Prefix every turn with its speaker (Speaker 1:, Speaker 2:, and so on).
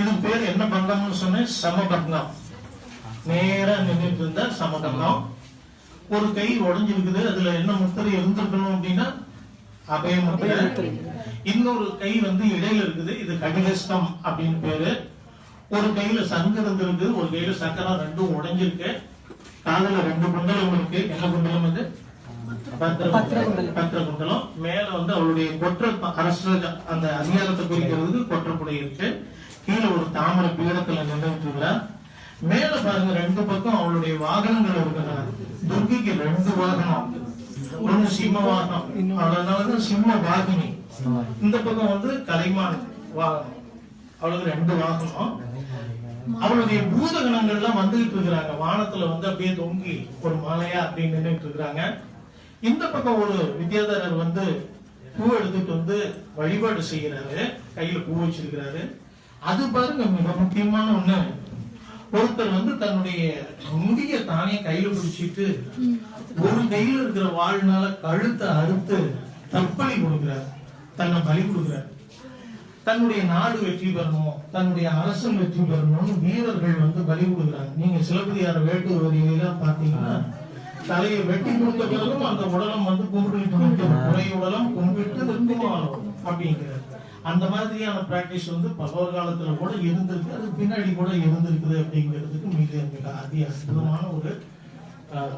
Speaker 1: இது பேர் என்ன பங்கம்னு சொன்னேன்? சமபங்கம் நேரா நின்றுட்டு இருந்தா சமபங்கம் ஒரு கை உடைஞ்சிருக்குது அதுல என்ன முத்திரை இருந்திருக்கணும் அப்படின்னா அபய முத்திரை. இன்னொரு கை வந்து இடையில இருக்குது இது கடிகஸ்தம் அப்படின்னு பேரு. ஒரு கையில சங்கு இருந்திருக்கு ஒரு கையில சக்கரம் ரெண்டும் உடைஞ்சிருக்கு. காதுல ரெண்டு குண்டலம் இருக்கு என்ன குண்டலம் இது பத்திரகுண்டலம் மேல வந்து அவளுடைய கொற்ற அரசு அந்த அதிகாரத்தை குறிக்கிறதுக்கு கொற்றப்புடை இருக்கு. கீழே ஒரு தாமரை பீடத்துல நின்றுட்டு இருக்கிறா மேல பாருங்க ரெண்டு பக்கம் அவளுடைய வாகனங்கள் இருக்கின்றன துர்கைக்கு ரெண்டு வாகனம். ஒண்ணு சிம்ம வாகனம். அதனாலதான் சிம்ம வாகினி. இந்த பக்கம் வந்து கலைமான் வாகனம். அவளுக்கு ரெண்டு வாகனம். அவளுடைய பூதகணங்கள்லாம் வந்துகிட்டு இருக்கிறாங்க வானத்துல வந்து அப்படியே தொங்கி ஒரு மாலையா அப்படின்னு நின்றுட்டு இருக்கிறாங்க இந்த பக்கம் ஒரு வித்யாதரர் வந்து பூ எடுத்துட்டு வந்து வழிபாடு செய்யறாரு கையில பூ வச்சிருக்கிறாரு. அது பாருங்க மிக முக்கியமான ஒண்ணு. ஒருத்தர் வந்து தன்னுடைய முடிய தானே கையில பிடிச்சிட்டு ஒரு கையில இருக்கிற வாழ்நாள கழுத்தை அறுத்து தற்பலி கொடுக்கிறார். தன்னை பலி கொடுக்கிறார். தன்னுடைய நாடு வெற்றி பெறணும் தன்னுடைய அரசன் வெற்றி பெறணும்னு வீரர்கள் வந்து பலி கொடுக்குறாங்க. நீங்க சிலப்பதியார வேட்டு வரியிலாம் பாத்தீங்கன்னா தலையை வெட்டி கொடுத்த பிறகு அந்த உடலம் வந்து கும்பிட்டு நிற்கும் உடலம் கும்பிட்டு திரும்பும் அப்படிங்கிறார் அந்த மாதிரியான பிராக்டிஸ் வந்து பல்லவர் காலத்துல கூட இருந்திருக்கு. அது பின்னாடி கூட இருந்திருக்குது அப்படிங்கிறதுக்கு மிக மிக அதி அற்புதமான ஒரு ஆஹ்,